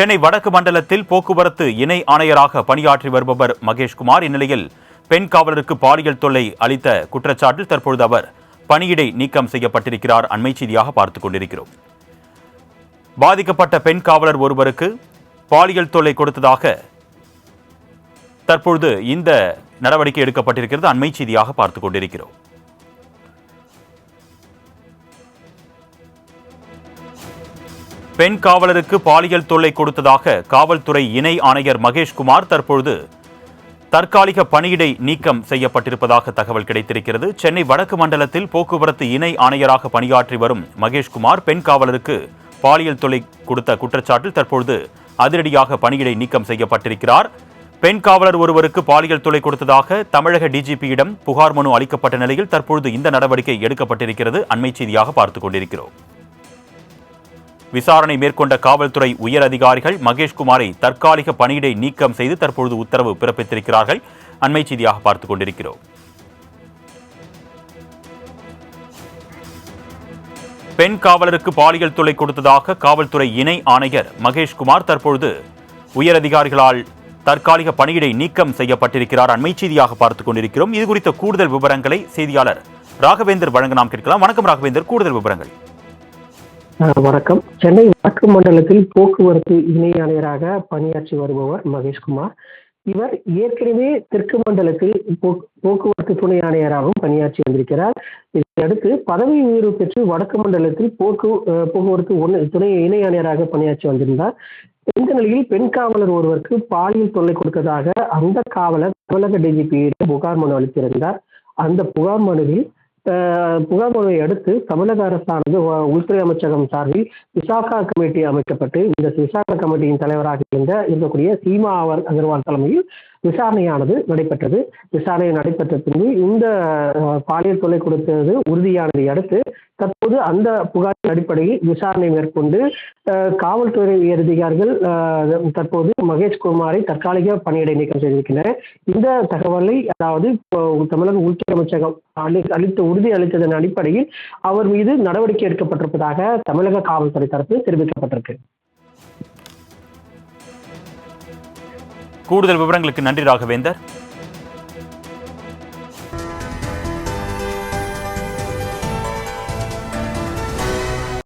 சென்னை வடக்கு மண்டலத்தில் போக்குவரத்து இணை ஆணையராக பணியாற்றி வருபவர் மகேஷ்குமார். இந்நிலையில் பெண் காவலருக்கு பாலியல் தொல்லை அளித்த குற்றச்சாட்டில் தற்பொழுது அவர் பணியிடை நீக்கம் செய்யப்பட்டிருக்கிறார். அண்மை செய்தியாக பார்த்துக் கொண்டிருக்கிறோம். பாதிக்கப்பட்ட பெண் காவலர் ஒருவருக்கு பாலியல் தொல்லை கொடுத்ததாக தற்பொழுது இந்த நடவடிக்கை எடுக்கப்பட்டிருக்கிறது. அண்மை செய்தியாக பார்த்துக் கொண்டிருக்கிறோம். பெண் காவலருக்கு பாலியல் தொல்லை கொடுத்ததாக காவல்துறை இணை ஆணையர் மகேஷ்குமார் தற்பொழுது தற்காலிக பணியிடை நீக்கம் செய்யப்பட்டிருப்பதாக தகவல் கிடைத்திருக்கிறது. சென்னை வடக்கு மண்டலத்தில் போக்குவரத்து இணை ஆணையராக பணியாற்றி வரும் மகேஷ்குமார் பெண் காவலருக்கு பாலியல் தொல்லை கொடுத்த குற்றச்சாட்டில் தற்பொழுது அதிரடியாக பணியிடை நீக்கம் செய்யப்பட்டிருக்கிறார். பெண் காவலர் ஒருவருக்கு பாலியல் தொலை கொடுத்ததாக தமிழக டிஜிபியிடம் புகார் மனு அளிக்கப்பட்ட நிலையில் தற்பொழுது இந்த நடவடிக்கை எடுக்கப்பட்டிருக்கிறது. அண்மை செய்தியாக பார்த்துக் கொண்டிருக்கிறோம். விசாரணை மேற்கொண்ட காவல்துறை உயர் அதிகாரிகள் மகேஷ்குமாரை தற்காலிக பணியிடை நீக்கம் செய்து தற்பொழுது உத்தரவு பிறப்பித்திருக்கிறார்கள். அண்மை செய்தியாக பார்த்துக் கொண்டிருக்கிறோம். பெண் காவலருக்கு பாலியல் தொல்லை கொடுத்ததாக காவல்துறை இணை ஆணையர் மகேஷ்குமார் தற்பொழுது உயர் அதிகாரிகளால் தற்காலிக பணியிடை நீக்கம் செய்யப்பட்டிருக்கிறார். அண்மை செய்தியாக பார்த்துக் கொண்டிருக்கிறோம். இது குறித்த கூடுதல் விவரங்களை செய்தியாளர் ராகவேந்தர் வழங்க நாம் கேட்கலாம். வணக்கம் ராகவேந்தர். கூடுதல் விவரங்கள். வணக்கம். சென்னை வடக்கு மண்டலத்தில் போக்குவரத்து இணை ஆணையராக பணியாற்றி வருபவர் மகேஷ்குமார். இவர் ஏற்கனவே தெற்கு மண்டலத்தில் போக்குவரத்து துணை ஆணையராகவும் பணியாற்றி வந்திருக்கிறார். இதையடுத்து பதவி உயர்வு பெற்று வடக்கு மண்டலத்தில் போக்கு போக்குவரத்து ஒன்று துணை இணை ஆணையராக பணியாற்றி வந்திருந்தார். இந்த நிலையில் பெண் காவலர் ஒருவருக்கு பாலியல் தொல்லை கொடுத்ததாக அந்த காவலர் தமிழக டிஜிபியிடம் புகார் மனு அளித்திருந்தார். அந்த புகார் மனுவில் புகார் மனுவை அடுத்து தமிழக அரசானது உள்துறை அமைச்சகம் சார்பில் விசாகா கமிட்டி அமைக்கப்பட்டு இந்த விசாகா கமிட்டியின் தலைவராக இருந்த இருக்கக்கூடிய சீமா அவர் அகர்வால் தலைமையில் விசாரணையானது நடைபெற்றது. விசாரணை நடைபெற்ற பின்பு இந்த பாலியல் தொல்லை கொடுத்தது உறுதியானதை அடுத்து தற்போது அந்த புகாரின் அடிப்படையில் விசாரணை மேற்கொண்டு காவல்துறை உயர் அதிகாரிகள் அஹ், தற்போது மகேஷ்குமாரை தற்காலிக பணியிடை நீக்கம் செய்திருக்கின்றனர். இந்த தகவலை அதாவது தமிழக உள்துறை அமைச்சகம் அளி- அளித்த உறுதி அளித்ததன் அடிப்படையில் அவர் மீது நடவடிக்கை எடுக்கப்பட்டிருப்பதாக தமிழக காவல்துறை தரப்பு தெரிவிக்கப்பட்டிருக்கு. கூடுதல் விவரங்களுக்கு நன்றி ராகவேந்தர்.